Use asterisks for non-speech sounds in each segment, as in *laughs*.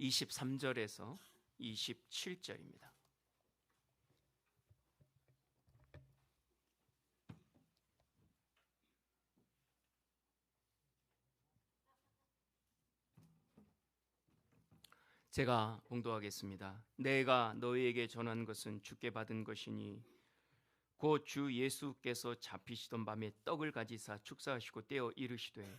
23절에서 27절입니다. 제가 봉도하겠습니다. 내가 너희에게 전한 것은 주께 받은 것이니 곧 주 예수께서 잡히시던 밤에 떡을 가지사 축사하시고 떼어 이르시되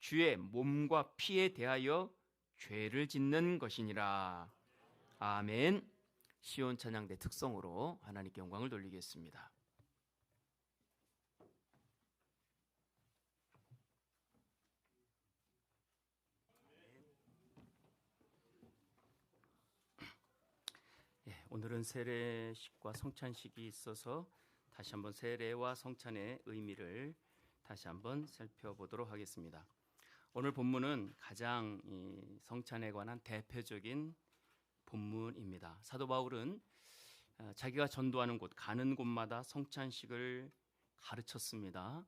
주의 몸과 피에 대하여 죄를 짓는 것이니라. 아멘. 시온 찬양대 특성으로 하나님께 영광을 돌리겠습니다. 예, 오늘은 세례식과 성찬식이 있어서 다시 한번 세례와 성찬의 의미를 다시 한번 살펴보도록 하겠습니다. 오늘 본문은 가장 성찬에 관한 대표적인 본문입니다. 사도 바울은 어, 자기가 전도하는 곳 가는 곳마다 성찬식을 가르쳤습니다.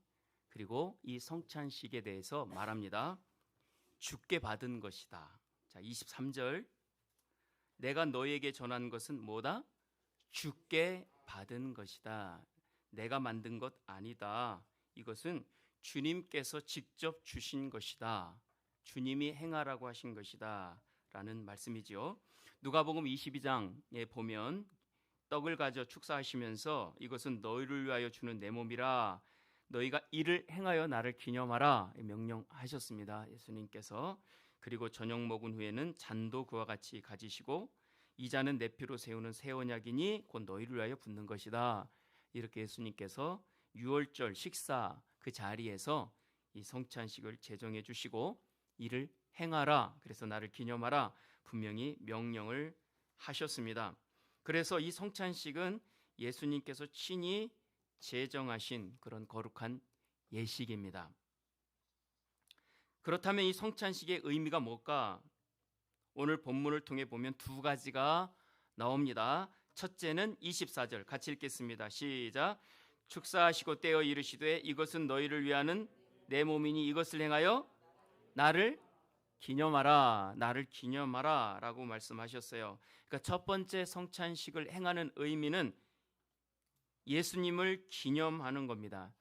그리고 이 성찬식에 대해서 말합니다. 죽게 받은 것이다. 자, 23절 내가 너에게 전한 것은 뭐다? 죽게 받은 것이다. 내가 만든 것 아니다. 이것은 주님께서 직접 주신 것이다. 주님이 행하라고 하신 것이다. 라는 말씀이지요. 누가복음 22장에 보면 떡을 가져 축사하시면서 이것은 너희를 위하여 주는 내 몸이라 너희가 이를 행하여 나를 기념하라 명령하셨습니다. 예수님께서 그리고 저녁 먹은 후에는 잔도 그와 같이 가지시고 이 잔은 내 피로 세우는 새 언약이니 곧 너희를 위하여 붓는 것이다. 이렇게 예수님께서 유월절 식사 그 자리에서 이 성찬식을 제정해 주시고 이를 행하라. 그래서 나를 기념하라. 분명히 명령을 하셨습니다. 그래서 이 성찬식은 예수님께서 친히 제정하신 그런 거룩한 예식입니다. 그렇다면 이 성찬식의 의미가 뭘까? 오늘 본문을 통해 보면 두 가지가 나옵니다. 첫째는 24절 같이 읽겠습니다. 시작. 축사하시고 떼어 이르시되 이것은 너희를 위하는 내 몸이니 이것을 행하여 나를 기념하라. 나를 기념하라라고 말씀하셨어요. 그러니까 첫 번째 성찬식을 행하는 의미는 예수님을 기념하는 겁니다.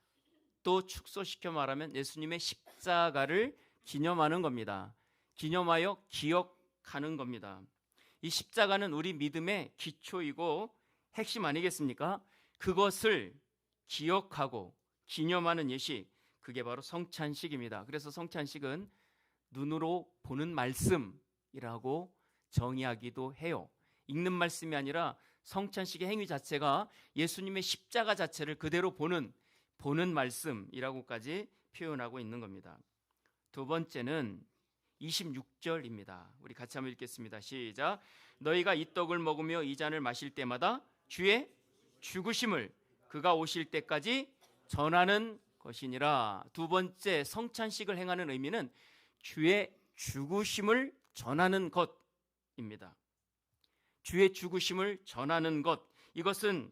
또 축소시켜 말하면 예수님의 십자가를 기념하는 겁니다. 기념하여 기억하는 겁니다. 이 십자가는 우리 믿음의 기초이고 핵심 아니겠습니까? 그것을 기억하고 기념하는 예식, 그게 바로 성찬식입니다. 그래서 성찬식은 눈으로 보는 말씀이라고 정의하기도 해요. 읽는 말씀이 아니라 성찬식의 행위 자체가 예수님의 십자가 자체를 그대로 보는 보는 말씀이라고까지 표현하고 있는 겁니다. 두 번째는 26절입니다. 우리 같이 한번 읽겠습니다. 시작. 너희가 이 떡을 먹으며 이 잔을 마실 때마다 주의 죽으심을 그가 오실 때까지 전하는 것이니라. 두 번째 성찬식을 행하는 의미는 주의 죽으심을 전하는 것입니다. 주의 죽으심을 전하는 것. 이것은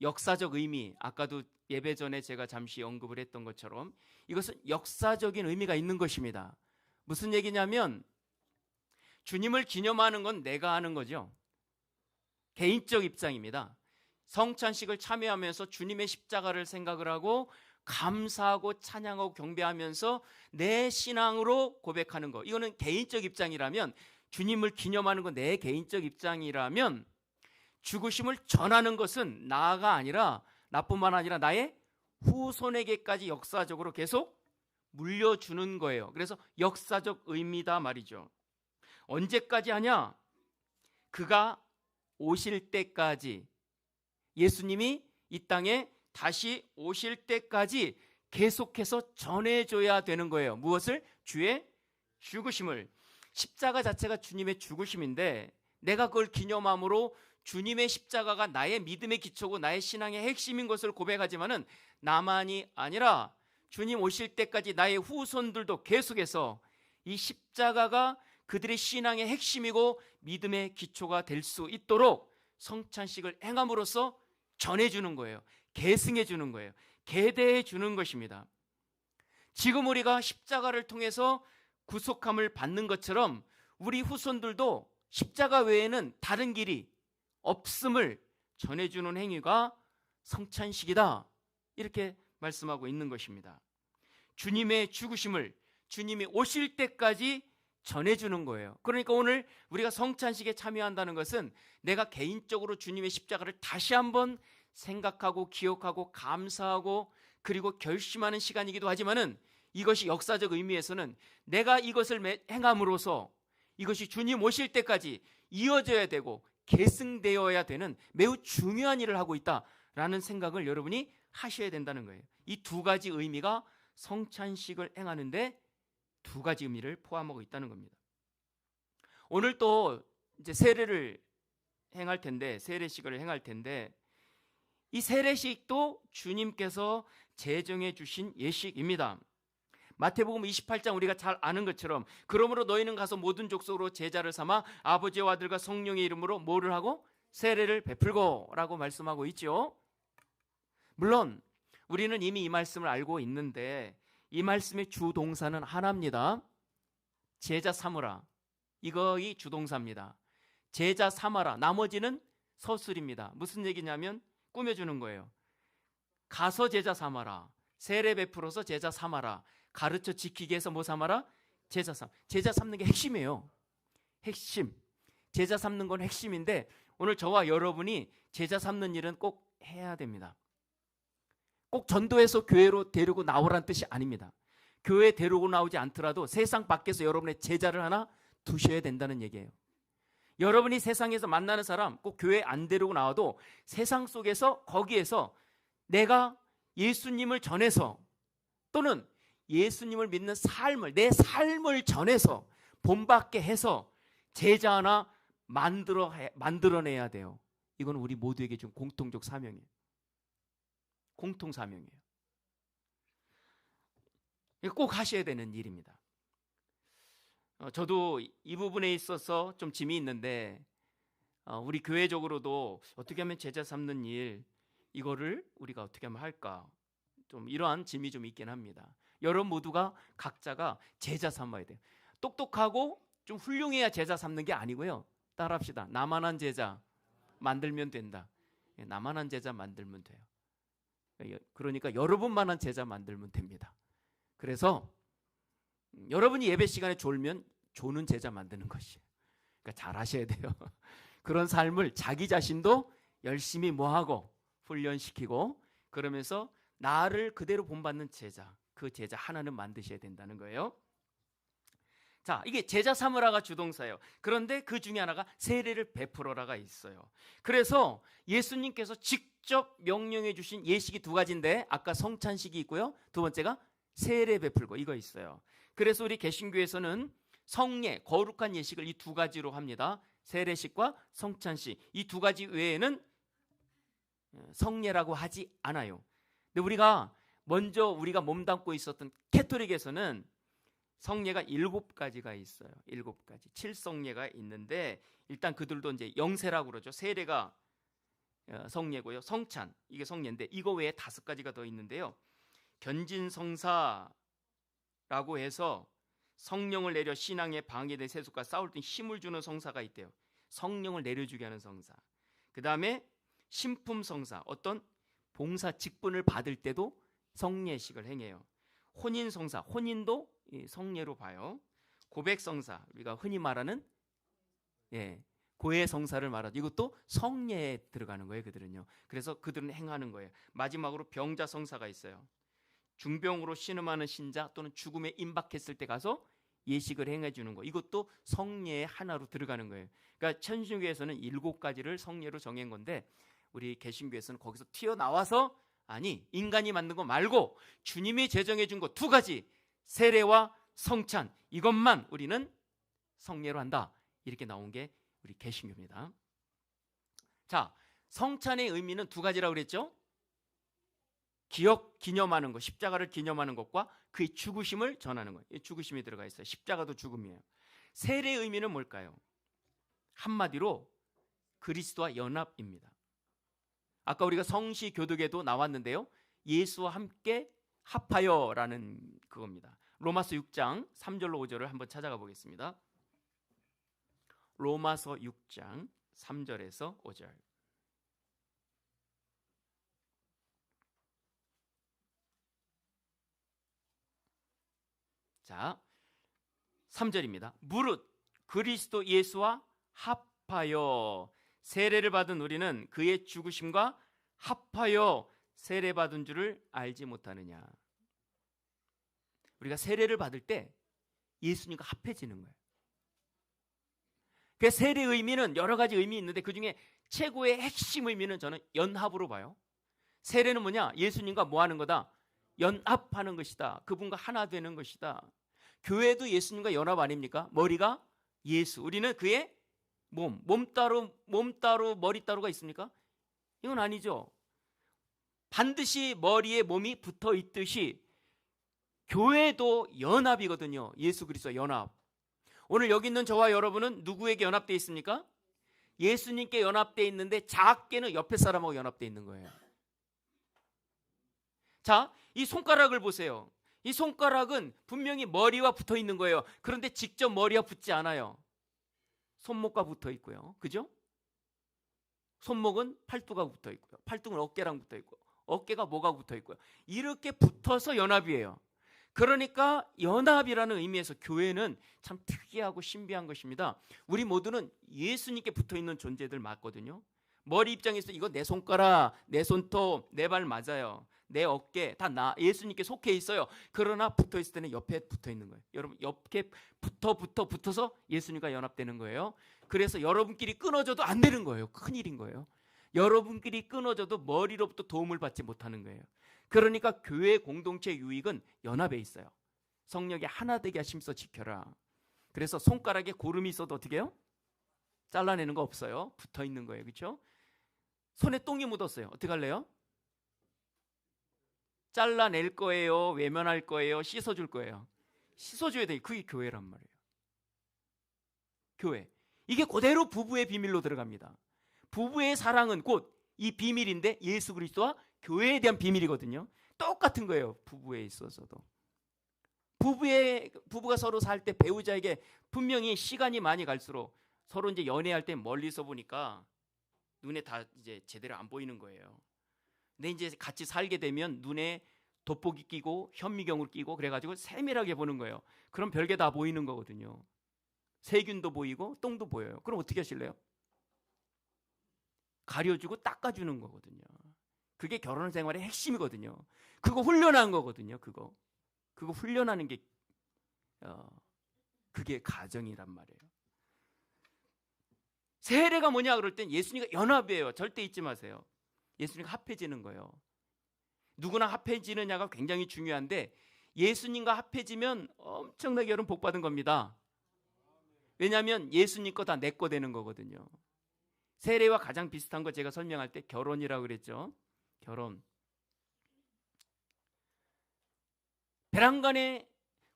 역사적 의미, 아까도 예배 전에 제가 잠시 언급을 했던 것처럼 이것은 역사적인 의미가 있는 것입니다. 무슨 얘기냐면 주님을 기념하는 건 내가 하는 거죠. 개인적 입장입니다. 성찬식을 참여하면서 주님의 십자가를 생각을 하고 감사하고 찬양하고 경배하면서 내 신앙으로 고백하는 거. 이거는 개인적 입장이라면 주님을 기념하는 건 내 개인적 입장이라면 죽으심을 전하는 것은 나가 아니라 나뿐만 아니라 나의 후손에게까지 역사적으로 계속 물려주는 거예요. 그래서 역사적 의미다 말이죠. 언제까지 하냐? 그가 오실 때까지 예수님이 이 땅에 다시 오실 때까지 계속해서 전해줘야 되는 거예요. 무엇을? 주의 죽으심을. 십자가 자체가 주님의 죽으심인데 내가 그걸 기념함으로 주님의 십자가가 나의 믿음의 기초고 나의 신앙의 핵심인 것을 고백하지만은 나만이 아니라 주님 오실 때까지 나의 후손들도 계속해서 이 십자가가 그들의 신앙의 핵심이고 믿음의 기초가 될 수 있도록 성찬식을 행함으로써 전해주는 거예요. 계승해 주는 거예요. 계대해 주는 것입니다. 지금 우리가 십자가를 통해서 구속함을 받는 것처럼 우리 후손들도 십자가 외에는 다른 길이 없음을 전해주는 행위가 성찬식이다. 이렇게 말씀하고 있는 것입니다. 주님의 죽으심을 주님이 오실 때까지 전해주는 거예요. 그러니까 오늘 우리가 성찬식에 참여한다는 것은 내가 개인적으로 주님의 십자가를 다시 한번 생각하고 기억하고 감사하고 그리고 결심하는 시간이기도 하지만은 이것이 역사적 의미에서는 내가 이것을 행함으로써 이것이 주님 오실 때까지 이어져야 되고 계승되어야 되는 매우 중요한 일을 하고 있다라는 생각을 여러분이 하셔야 된다는 거예요. 이 두 가지 의미가 성찬식을 행하는데 두 가지 의미를 포함하고 있다는 겁니다. 오늘 또 이제 세례를 행할 텐데 세례식을 행할 텐데 이 세례식도 주님께서 제정해 주신 예식입니다. 마태복음 28장 우리가 잘 아는 것처럼 그러므로 너희는 가서 모든 족속으로 제자를 삼아 아버지와 아들과 성령의 이름으로 뭐를 하고 세례를 베풀고라고 말씀하고 있죠. 물론 우리는 이미 이 말씀을 알고 있는데 이 말씀의 주 동사는 하나입니다. 제자 삼으라. 이거이 주동사입니다. 제자 삼아라. 나머지는 서술입니다. 무슨 얘기냐면 꾸며주는 거예요. 가서 제자 삼아라. 세례 베풀어서 제자 삼아라. 가르쳐 지키기 위해서 뭐 삼아라? 제자 삼. 제자 삼는 게 핵심이에요. 핵심. 제자 삼는 건 핵심인데 오늘 저와 여러분이 제자 삼는 일은 꼭 해야 됩니다. 꼭 전도해서 교회로 데리고 나오라는 뜻이 아닙니다. 교회 데리고 나오지 않더라도 세상 밖에서 여러분의 제자를 하나 두셔야 된다는 얘기예요. 여러분이 세상에서 만나는 사람 꼭 교회 안 데리고 나와도 세상 속에서 거기에서 내가 예수님을 전해서 또는 예수님을 믿는 삶을 내 삶을 전해서 본받게 해서 제자 하나 만들어 만들어내야 돼요. 이건 우리 모두에게 좀 공통적 사명이에요. 공통 사명이에요. 꼭 하셔야 되는 일입니다. 어, 저도 이 부분에 있어서 좀 짐이 있는데 어, 우리 교회적으로도 어떻게 하면 제자 삼는 일 이거를 우리가 어떻게 하면 할까 좀 이러한 짐이 좀 있긴 합니다. 여러분 모두가 각자가 제자 삼아야 돼요. 똑똑하고 좀 훌륭해야 제자 삼는 게 아니고요. 따라합시다. 나만한 제자 만들면 된다. 예, 나만한 제자 만들면 돼요. 예, 그러니까 여러분만한 제자 만들면 됩니다. 그래서 음, 여러분이 예배 시간에 졸면 조는 제자 만드는 것이에요. 그러니까 잘 하셔야 돼요. *laughs* 그런 삶을 자기 자신도 열심히 뭐하고 훈련시키고 그러면서 나를 그대로 본받는 제자, 그 제자 하나는 만드셔야 된다는 거예요. 자, 이게 제자 삼으라가 주동사예요. 그런데 그 중에 하나가 세례를 베풀어라가 있어요. 그래서 예수님께서 직 접 명령해 주신 예식이 두 가지인데 아까 성찬식이 있고요. 두 번째가 세례 베풀고 이거 있어요. 그래서 우리 개신교에서는 성례, 거룩한 예식을 이 두 가지로 합니다. 세례식과 성찬식. 이 두 가지 외에는 어, 성례라고 하지 않아요. 근데 우리가 먼저 우리가 몸담고 있었던 캐토릭에서는 성례가 일곱 가지가 있어요. 일곱 가지. 칠성례가 있는데 일단 그들도 이제 영세라고 그러죠. 세례가 어, 성례고요. 성찬 이게 성례인데 이거 외에 다섯 가지가 더 있는데요. 견진성사라고 해서 성령을 내려 신앙의 방해된 세속과 싸울 때 힘을 주는 성사가 있대요. 성령을 내려주게 하는 성사. 그 다음에 신품 성사 어떤 봉사 직분을 받을 때도 성례식을 행해요. 혼인 성사 혼인도 성례로 봐요. 고백 성사 우리가 흔히 말하는 예, 고해 성사를 말하죠. 이것도 성례에 들어가는 거예요. 그들은요. 그래서 그들은 행하는 거예요. 마지막으로 병자 성사가 있어요. 중병으로 신음하는 신자 또는 죽음에 임박했을 때 가서 예식을 행해 주는 거. 이것도 성례의 하나로 들어가는 거예요. 그러니까 천신교에서는 일곱 가지를 성례로 정한 건데 우리 개신교에서는 거기서 튀어나와서 아니 인간이 만든 거 말고 주님이 제정해 준 거 두 가지 세례와 성찬 이것만 우리는 성례로 한다. 이렇게 나온 게 우리 개신교입니다. 자, 성찬의 의미는 두 가지라고 그랬죠? 기억 기념하는 것, 십자가를 기념하는 것과 그의 죽으심을 전하는 것. 이 죽으심이 들어가 있어요. 십자가도 죽음이에요. 세례의 의미는 뭘까요? 한마디로 그리스도와 연합입니다. 아까 우리가 성시 교독에도 나왔는데요. 예수와 함께 합하여라는 그겁니다. 로마서 6장 3절로 5절을 한번 찾아가 보겠습니다. 로마서 6장 3절에서 5절. 자, 3절입니다. 무릇 그리스도 예수와 합하여 세례를 받은 우리는 그의 죽으심과 합하여 세례 받은 줄을 알지 못하느냐. 우리가 세례를 받을 때 예수님과 합해지는 거예요. 그 세례 의미는 여러 가지 의미 있는데 그 중에 최고의 핵심 의미는 저는 연합으로 봐요. 세례는 뭐냐? 예수님과 뭐 하는 거다? 연합하는 것이다. 그분과 하나 되는 것이다. 교회도 예수님과 연합 아닙니까? 머리가 예수. 우리는 그의 몸. 몸 따로 몸 따로 머리 따로가 있습니까? 이건 아니죠. 반드시 머리에 몸이 붙어 있듯이 교회도 연합이거든요. 예수 그리스도 연합. 오늘 여기 있는 저와 여러분은 누구에게 연합되어 있습니까? 예수님께 연합되어 있는데 작게는 옆에 사람하고 연합되어 있는 거예요. 자, 이 손가락을 보세요. 이 손가락은 분명히 머리와 붙어 있는 거예요. 그런데 직접 머리와 붙지 않아요. 손목과 붙어 있고요. 그죠? 손목은 팔뚝과 붙어 있고요. 팔뚝은 어깨랑 붙어 있고 어깨가 뭐가 붙어 있고요. 이렇게 붙어서 연합이에요. 그러니까 연합이라는 의미에서 교회는 참 특이하고 신비한 것입니다. 우리 모두는 예수님께 붙어 있는 존재들 맞거든요. 머리 입장에서 이거 내 손가락, 내 손톱, 내 발 맞아요. 내 어깨 다 나 예수님께 속해 있어요. 그러나 붙어 있을 때는 옆에 붙어 있는 거예요. 여러분 옆에 붙어 붙어 붙어서 예수님과 연합되는 거예요. 그래서 여러분끼리 끊어져도 안 되는 거예요. 큰 일인 거예요. 여러분끼리 끊어져도 머리로부터 도움을 받지 못하는 거예요. 그러니까 교회 공동체 유익은 연합에 있어요. 성령이 하나 되게 하심서 지켜라. 그래서 손가락에 고름이 있어도 어떻게 해요? 잘라내는 거 없어요. 붙어 있는 거예요. 그렇죠? 손에 똥이 묻었어요. 어떻게 할래요? 잘라낼 거예요. 외면할 거예요. 씻어줄 거예요. 씻어줘야 돼. 그게 교회란 말이에요. 교회. 이게 그대로 부부의 비밀로 들어갑니다. 부부의 사랑은 곧 이 비밀인데 예수 그리스도와 교회에 대한 비밀이거든요. 똑같은 거예요. 부부에 있어서도. 부부의 부부가 서로 살 때 배우자에게 분명히 시간이 많이 갈수록 서로 이제 연애할 때 멀리서 보니까 눈에 다 이제 제대로 안 보이는 거예요. 근데 이제 같이 살게 되면 눈에 돋보기 끼고 현미경을 끼고 그래가지고 세밀하게 보는 거예요. 그럼 별게 다 보이는 거거든요. 세균도 보이고 똥도 보여요. 그럼 어떻게 하실래요? 가려주고 닦아주는 거거든요. 그게 결혼 생활의 핵심이거든요. 그거 훈련한 거거든요. 그거 그거 훈련하는 게 어, 그게 가정이란 말이에요. 세례가 뭐냐 그럴 땐 예수님과 연합이에요. 절대 잊지 마세요. 예수님과 합해지는 거예요. 누구나 합해지느냐가 굉장히 중요한데 예수님과 합해지면 엄청나게 여러분 복 받은 겁니다. 왜냐하면 예수님 거 다 내 거 되는 거거든요. 세례와 가장 비슷한 거 제가 설명할 때 결혼이라고 그랬죠. 결혼. 베란간에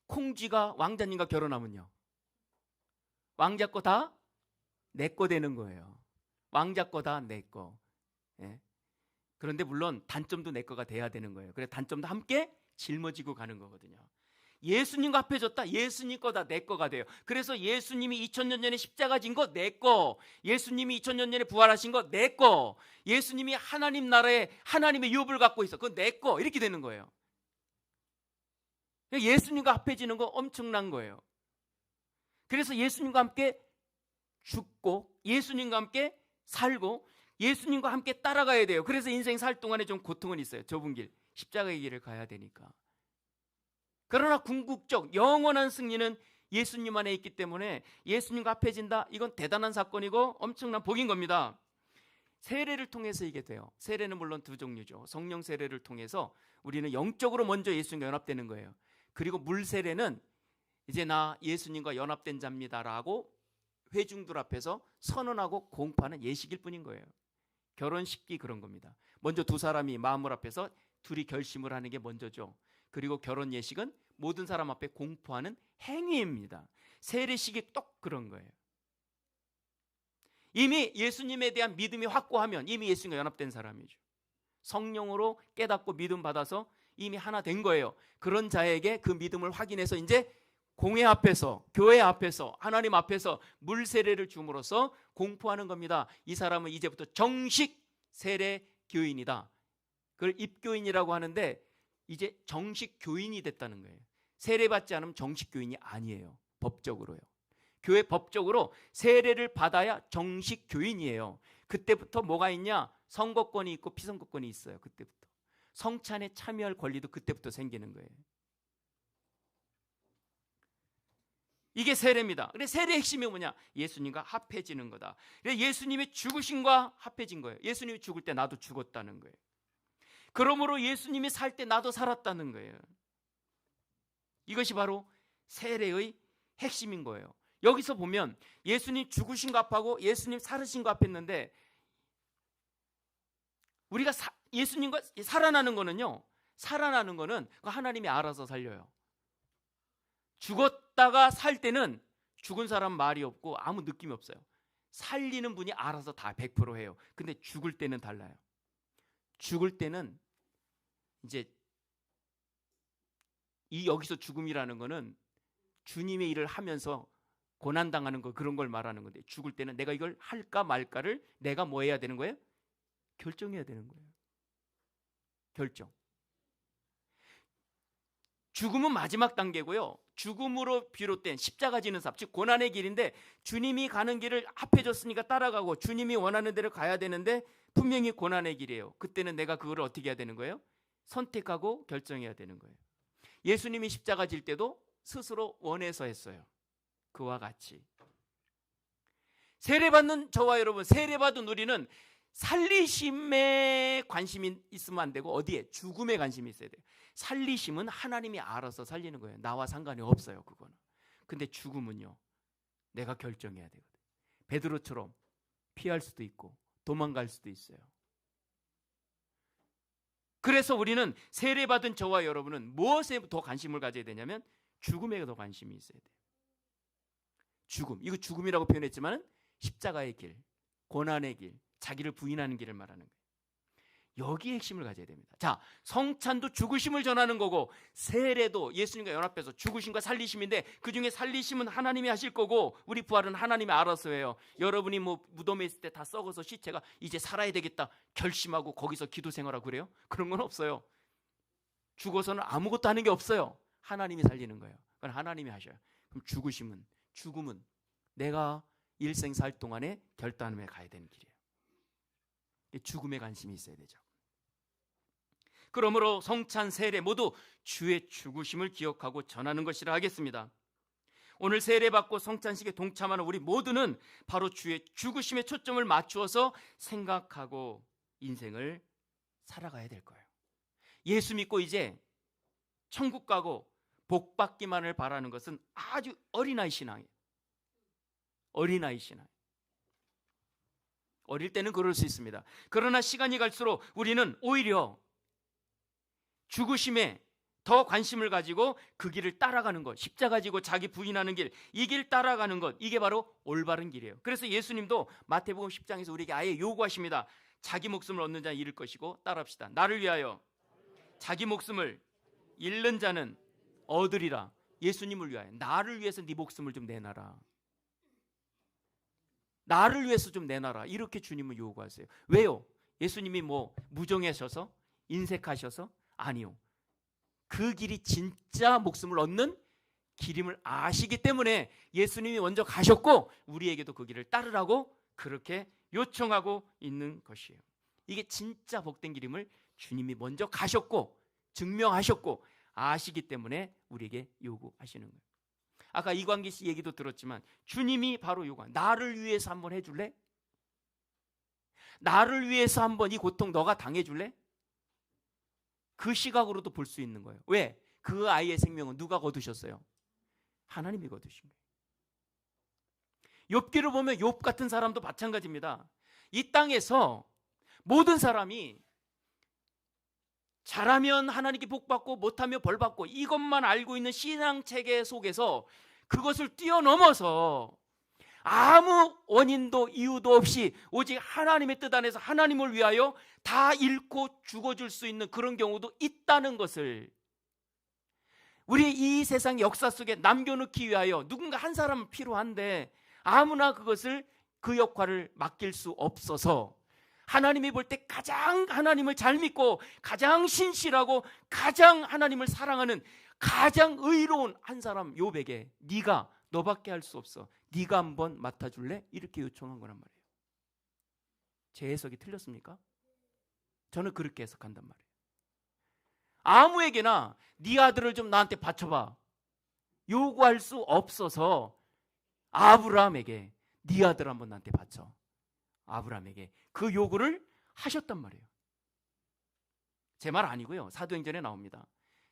콩쥐가 왕자님과 결혼하면요. 왕자 거 다 내 거 되는 거예요. 왕자 거 다 내 거. 예. 그런데 물론 단점도 내 거가 돼야 되는 거예요. 그래 단점도 함께 짊어지고 가는 거거든요. 예수님과 합해졌다. 예수님 거다 내 거가 돼요. 그래서 예수님이 2000년 전에 십자가 진 거 내 거. 예수님이 2000년 전에 부활하신 거 내 거. 예수님이 하나님 나라에 하나님의 유업을 갖고 있어. 그건 내 거. 이렇게 되는 거예요. 예수님과 합해지는 거 엄청난 거예요. 그래서 예수님과 함께 죽고 예수님과 함께 살고 예수님과 함께 따라가야 돼요. 그래서 인생 살 동안에 좀 고통은 있어요. 좁은 길, 십자가의 길을 가야 되니까. 그러나 궁극적 영원한 승리는 예수님 안에 있기 때문에 예수님과 합해진다. 이건 대단한 사건이고 엄청난 복인 겁니다. 세례를 통해서 이게 돼요. 세례는 물론 두 종류죠. 성령 세례를 통해서 우리는 영적으로 먼저 예수님과 연합되는 거예요. 그리고 물 세례는 이제 나 예수님과 연합된 자입니다라고 회중들 앞에서 선언하고 공포하는 예식일 뿐인 거예요. 결혼식이 그런 겁니다. 먼저 두 사람이 마음을 앞에서 둘이 결심을 하는 게 먼저죠. 그리고 결혼 예식은 모든 사람 앞에 공포하는 행위입니다. 세례식이 똑 그런 거예요. 이미 예수님에 대한 믿음이 확고하면 이미 예수님과 연합된 사람이죠. 성령으로 깨닫고 믿음 받아서 이미 하나 된 거예요. 그런 자에게 그 믿음을 확인해서 이제 공회 앞에서 교회 앞에서 하나님 앞에서 물 세례를 줌으로써 공포하는 겁니다. 이 사람은 이제부터 정식 세례 교인이다. 그걸 입교인이라고 하는데 이제 정식 교인이 됐다는 거예요. 세례 받지 않으면 정식 교인이 아니에요. 법적으로요. 교회 법적으로 세례를 받아야 정식 교인이에요. 그때부터 뭐가 있냐? 선거권이 있고 피선거권이 있어요. 그때부터. 성찬에 참여할 권리도 그때부터 생기는 거예요. 이게 세례입니다. 근데 세례의 핵심이 뭐냐? 예수님과 합해지는 거다. 그래 예수님의 죽으심과 합해진 거예요. 예수님이 죽을 때 나도 죽었다는 거예요. 그러므로 예수님이 살 때 나도 살았다는 거예요. 이것이 바로 세례의 핵심인 거예요. 여기서 보면 예수님 죽으신 거 합하고 예수님 살으신 거 합했는데 우리가 사, 예수님과 살아나는 거는요. 살아나는 거는 하나님이 알아서 살려요. 죽었다가 살 때는 죽은 사람 말이 없고 아무 느낌이 없어요. 살리는 분이 알아서 다 100% 해요. 근데 죽을 때는 달라요. 죽을 때는 이제 이 여기서 죽음이라는 거는 주님의 일을 하면서 고난 당하는 거 그런 걸 말하는 건데 죽을 때는 내가 이걸 할까 말까를 내가 뭐 해야 되는 거예요? 결정해야 되는 거예요. 결정. 죽음은 마지막 단계고요. 죽음으로 비롯된 십자가 지는 삶, 즉 고난의 길인데 주님이 가는 길을 합해줬으니까 따라가고 주님이 원하는 대로 가야 되는데 분명히 고난의 길이에요. 그때는 내가 그걸 어떻게 해야 되는 거예요? 선택하고 결정해야 되는 거예요. 예수님이 십자가 질 때도 스스로 원해서 했어요. 그와 같이. 세례받는 저와 여러분, 세례받은 우리는 살리심에 관심이 있으면 안 되고 어디에 죽음에 관심이 있어야 돼요. 살리심은 하나님이 알아서 살리는 거예요. 나와 상관이 없어요, 그거는. 근데 죽음은요. 내가 결정해야 되거든. 베드로처럼 피할 수도 있고 도망갈 수도 있어요. 그래서 우리는 세례받은 저와 여러분은 무엇에 더 관심을 가져야 되냐면 죽음에 더 관심이 있어야 돼요. 죽음. 이거 죽음이라고 표현했지만 십자가의 길, 고난의 길, 자기를 부인하는 길을 말하는 거예요. 여기에 핵심을 가져야 됩니다. 자, 성찬도 죽으심을 전하는 거고 세례도 예수님과 연합해서 죽으심과 살리심인데 그 중에 살리심은 하나님이 하실 거고 우리 부활은 하나님이 알아서 해요. 여러분이 뭐 무덤에 있을 때 다 썩어서 시체가 이제 살아야 되겠다 결심하고 거기서 기도 생활하고 그래요? 그런 건 없어요. 죽어서는 아무것도 하는 게 없어요. 하나님이 살리는 거예요. 그건 하나님이 하셔요. 그럼 죽으심은 죽음은 내가 일생 살 동안에 결단함에 가야 되는 길이에요. 죽음에 관심이 있어야 되죠. 그러므로 성찬 세례 모두 주의 죽으심을 기억하고 전하는 것이라 하겠습니다. 오늘 세례 받고 성찬식에 동참하는 우리 모두는 바로 주의 죽으심에 초점을 맞추어서 생각하고 인생을 살아가야 될 거예요. 예수 믿고 이제 천국 가고 복 받기만을 바라는 것은 아주 어린아이 신앙이에요. 어린아이 신앙. 어릴 때는 그럴 수 있습니다. 그러나 시간이 갈수록 우리는 오히려 죽으심에 더 관심을 가지고 그 길을 따라가는 것, 십자가 지고 자기 부인하는 길, 이 길 따라가는 것, 이게 바로 올바른 길이에요. 그래서 예수님도 마태복음 10장에서 우리에게 아예 요구하십니다. 자기 목숨을 얻는 자는 잃을 것이고 따라합시다. 나를 위하여 자기 목숨을 잃는 자는 얻으리라. 예수님을 위하여 나를 위해서 네 목숨을 좀 내놔라. 나를 위해서 좀 내놔라. 이렇게 주님은 요구하세요. 왜요? 예수님이 뭐 무정하셔서 인색하셔서 아니요. 그 길이 진짜 목숨을 얻는 길임을 아시기 때문에 예수님이 먼저 가셨고 우리에게도 그 길을 따르라고 그렇게 요청하고 있는 것이에요. 이게 진짜 복된 길임을 주님이 먼저 가셨고 증명하셨고 아시기 때문에 우리에게 요구하시는 거예요. 아까 이광기 씨 얘기도 들었지만 주님이 바로 요구한 나를 위해서 한번 해줄래? 나를 위해서 한번 이 고통 너가 당해줄래? 그 시각으로도 볼 수 있는 거예요. 왜? 그 아이의 생명은 누가 거두셨어요? 하나님이 거두신 거예요. 욥기를 보면 욥 같은 사람도 마찬가지입니다. 이 땅에서 모든 사람이 잘하면 하나님께 복 받고 못하면 벌 받고 이것만 알고 있는 신앙 체계 속에서 그것을 뛰어넘어서 아무 원인도 이유도 없이 오직 하나님의 뜻 안에서 하나님을 위하여 다 잃고 죽어줄 수 있는 그런 경우도 있다는 것을 우리 이 세상 역사 속에 남겨놓기 위하여 누군가 한 사람은 필요한데 아무나 그것을 그 역할을 맡길 수 없어서 하나님이 볼 때 가장 하나님을 잘 믿고 가장 신실하고 가장 하나님을 사랑하는 가장 의로운 한 사람 요백에 네가 너밖에 할 수 없어. 네가 한번 맡아줄래? 이렇게 요청한 거란 말이에요. 제 해석이 틀렸습니까? 저는 그렇게 해석한단 말이에요. 아무에게나 네 아들을 좀 나한테 바쳐봐. 요구할 수 없어서 아브라함에게 네 아들 한번 나한테 바쳐. 아브라함에게 그 요구를 하셨단 말이에요. 제 말 아니고요. 사도행전에 나옵니다.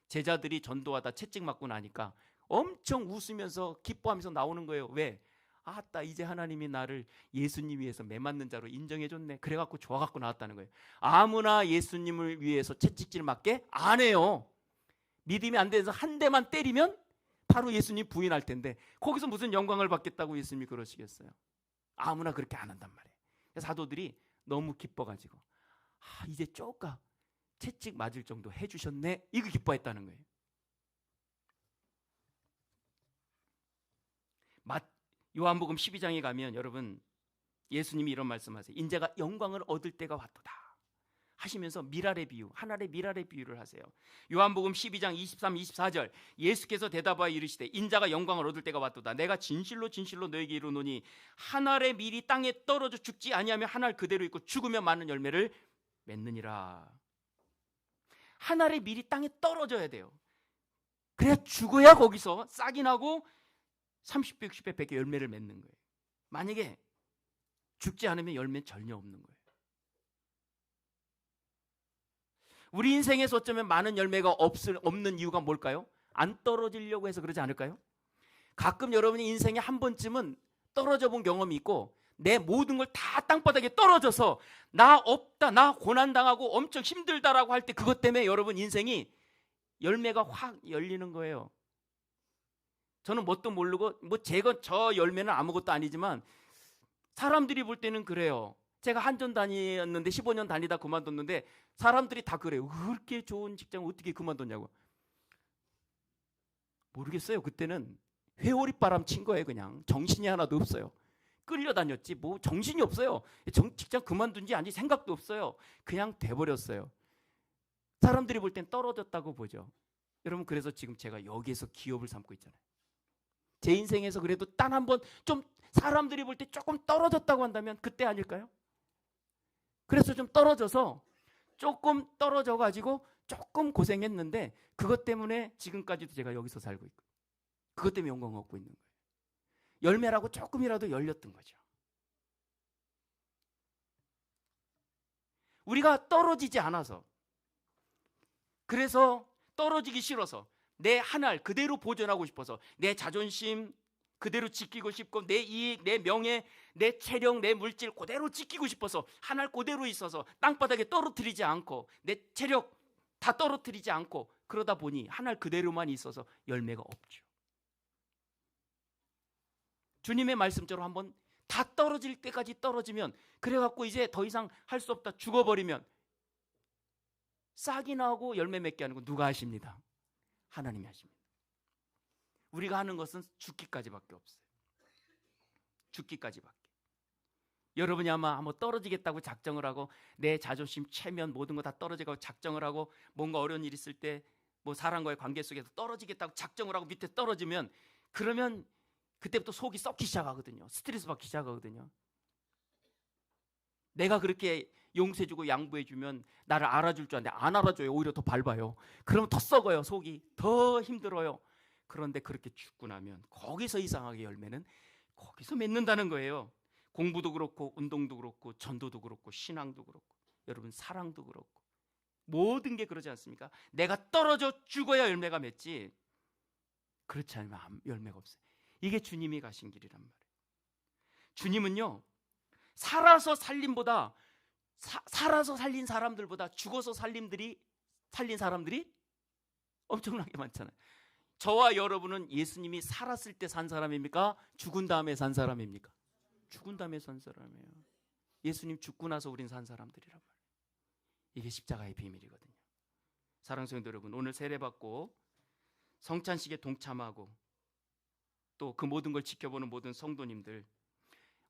제자들이 전도하다 채찍 맞고 나니까 엄청 웃으면서 기뻐하면서 나오는 거예요. 왜? 아따 이제 하나님이 나를 예수님 위해서 매 맞는 자로 인정해 줬네. 그래 갖고 좋아 갖고 나왔다는 거예요. 아무나 예수님을 위해서 채찍질 맞게 안 해요. 믿음이 안 돼서 한 대만 때리면 바로 예수님 부인할 텐데 거기서 무슨 영광을 받겠다고 예수님이 그러시겠어요? 아무나 그렇게 안 한단 말이에요. 사도들이 너무 기뻐가지고 아 이제 쪼까 채찍 맞을 정도 해주셨네 이거 기뻐했다는 거예요. 마, 요한복음 12장에 가면 여러분 예수님이 이런 말씀하세요. 인자가 영광을 얻을 때가 왔도다. 하시면서 미랄의 비유, 하나의 미랄의 비유를 하세요. 요한복음 12장 23, 24절 예수께서 대답하여 이르시되 인자가 영광을 얻을 때가 왔도다. 내가 진실로 진실로 너에게 이르노니 한 알의 밀이 땅에 떨어져 죽지 아니하면 한알 그대로 있고 죽으면 많은 열매를 맺느니라. 한 알의 밀이 땅에 떨어져야 돼요. 그래야 죽어야 거기서 싹이 나고 30배, 60배, 100개 열매를 맺는 거예요. 만약에 죽지 않으면 열매는 전혀 없는 거예요. 우리 인생에서 어쩌면 많은 열매가 없을, 없는 이유가 뭘까요? 안 떨어지려고 해서 그러지 않을까요? 가끔 여러분이 인생에 한 번쯤은 떨어져 본 경험이 있고 내 모든 걸 다 땅바닥에 떨어져서 나 없다, 나 고난당하고 엄청 힘들다라고 할 때 그것 때문에 여러분 인생이 열매가 확 열리는 거예요. 저는 뭣도 모르고 뭐 제가 저 열매는 아무것도 아니지만 사람들이 볼 때는 그래요. 제가 한전 다니었는데 15년 다니다 그만뒀는데 사람들이 다 그래요. 그렇게 좋은 직장 어떻게 그만뒀냐고. 모르겠어요. 그때는 회오리 바람 친 거예요. 그냥 정신이 하나도 없어요. 끌려다녔지 뭐 정신이 없어요. 정, 직장 그만둔 지 아니 생각도 없어요. 그냥 돼버렸어요. 사람들이 볼 땐 떨어졌다고 보죠. 여러분 그래서 지금 제가 여기에서 기업을 삼고 있잖아요. 제 인생에서 그래도 단한번 좀 사람들이 볼 때 조금 떨어졌다고 한다면 그때 아닐까요? 그래서 좀 떨어져서 조금 떨어져 가지고 조금 고생했는데 그것 때문에 지금까지도 제가 여기서 살고 있고 그것 때문에 영광 얻고 있는 거예요. 열매라고 조금이라도 열렸던 거죠. 우리가 떨어지지 않아서 그래서 떨어지기 싫어서 내 한 알 그대로 보존하고 싶어서 내 자존심 그대로 지키고 싶고 내 이익, 내 명예, 내 체력, 내 물질 그대로 지키고 싶어서 한알 그대로 있어서 땅바닥에 떨어뜨리지 않고 내 체력 다 떨어뜨리지 않고 그러다 보니 한알 그대로만 있어서 열매가 없죠. 주님의 말씀대로 한번 다 떨어질 때까지 떨어지면 그래갖고 이제 더 이상 할 수 없다 죽어버리면 싹이 나고 열매 맺게 하는 건 누가 하십니다? 하나님이 하십니다. 우리가 하는 것은 죽기까지밖에 없어요. 죽기까지밖에. 여러분이 아마 한번 떨어지겠다고 작정을 하고 내 자존심 체면 모든 거 다 떨어지고 작정을 하고 뭔가 어려운 일 있을 때 뭐 사람과의 관계 속에서 떨어지겠다고 작정을 하고 밑에 떨어지면 그러면 그때부터 속이 썩기 시작하거든요. 스트레스 받기 시작하거든요. 내가 그렇게 용서해주고 양보해주면 나를 알아줄 줄 아는데 안 알아줘요. 오히려 더 밟아요. 그러면 더 썩어요. 속이 더 힘들어요. 그런데 그렇게 죽고 나면 거기서 이상하게 열매는 거기서 맺는다는 거예요. 공부도 그렇고 운동도 그렇고 전도도 그렇고 신앙도 그렇고 여러분 사랑도 그렇고 모든 게 그러지 않습니까? 내가 떨어져 죽어야 열매가 맺지. 그렇지 않으면 열매가 없어요. 이게 주님이 가신 길이란 말이에요. 주님은요 살아서 살림보다 사- 살아서 살린 사람들보다 죽어서 살림들이 살린 사람들이 엄청나게 많잖아요. 저와 여러분은 예수님이 살았을 때 산 사람입니까? 죽은 다음에 산 사람입니까? 죽은 다음에 산 사람이에요. 예수님 죽고 나서 우린 산 사람들이란 말이에요. 이게 십자가의 비밀이거든요. 성도 여러분, 오늘 세례 받고 성찬식에 동참하고 또 그 모든 걸 지켜보는 모든 성도님들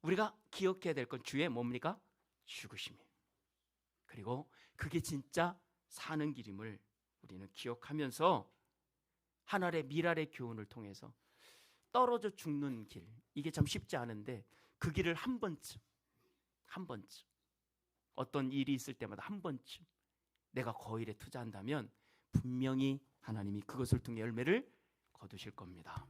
우리가 기억해야 될 건 주의 뭡니까? 죽으심이에요. 그리고 그게 진짜 사는 길임을 우리는 기억하면서 하늘의 미랄의 교훈을 통해서 떨어져 죽는 길 이게 참 쉽지 않은데 그 길을 한 번쯤 한 번쯤 어떤 일이 있을 때마다 한 번쯤 내가 거일에 투자한다면 분명히 하나님이 그것을 통해 열매를 거두실 겁니다.